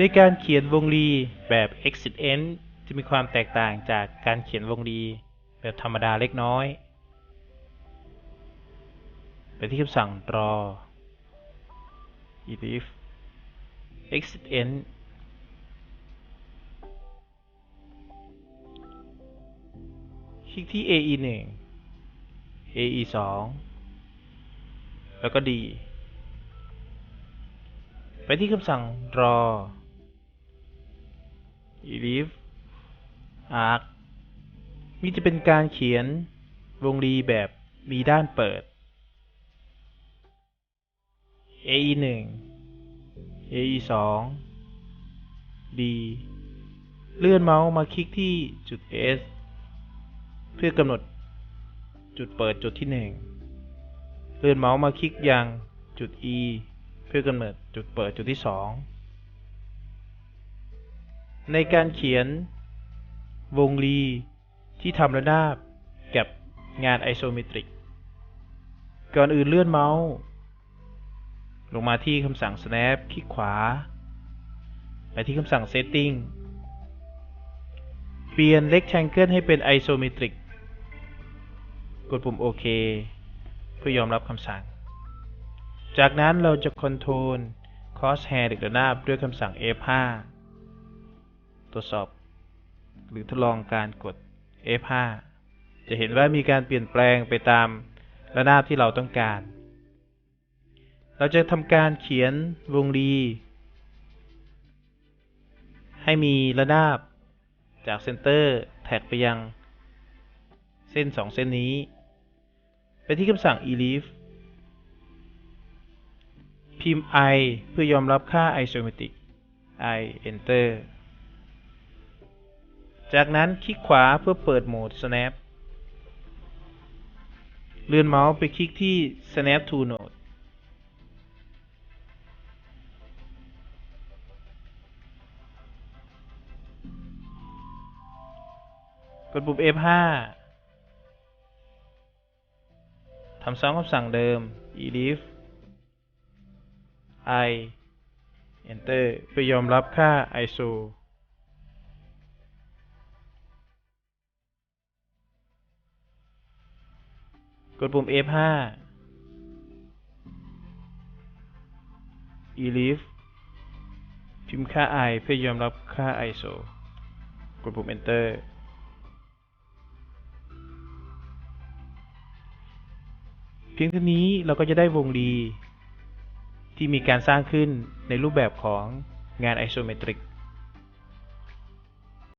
ในการเขียนวงรีแบบ exitend จะมีความแตกต่างจากการเขียนวงรีแบบธรรมดาเล็กน้อย ไปที่คำสั่ง draw elif exitend คลิกที่ AE 1 AE 2แล้วก็ D ไปที่คำสั่ง draw elif arc นี่จะเป็นการเขียนวงรีแบบมีด้านเปิด AE 1 AE 2 D เลื่อนเมาส์มาคลิกที่จุด S เพื่อกำหนดจุดเปิดจุดที่ 1 เลื่อนเมาส์มาคลิกยังจุด E เพื่อกำหนดจุดเปิดจุดที่ 2 ในการเขียนวงรีที่ทำระนาบกับงานไอโซเมตริก ก่อนอื่นเลื่อนเมาส์ ลงมาที่คำสั่ง snap คลิกขวา ไปที่คำสั่ง setting เปลี่ยน rectangle ให้เป็น isometric กดปุ่มโอเคเพื่อยอมรับคำสั่ง จากนั้นเราจะ control crosshair เด็กระนาบด้วยคำสั่ง F5 ตรวจสอบ หรือทดลองการกด F5 จะเห็นว่ามีการเปลี่ยนแปลงไปตามระนาบที่เราต้องการ เราจะทำการเขียนวงรี ให้มีระนาบจากเซนเตอร์แท็กไปยังเส้นสองเส้นนี้ ไปที่คำสั่ง elif พิมพ์ i เพื่อยอมรับค่า isometric i enter จากนั้นคลิกขวาเพื่อเปิดโหมด snap เลื่อนเมาส์ไปคลิกที่ snap to node กดปุ่ม F5 ทำซ้ำคำสั่งเดิม elif i enter เพื่อยอมรับค่า iso กดปุ่ม F5 elif พิมพ์ค่า i เพื่อยอมรับค่า iso กดปุ่ม enter เพียงเท่านี้เราก็จะได้วงรีที่มีการสร้างขึ้นในรูปแบบของงาน isometric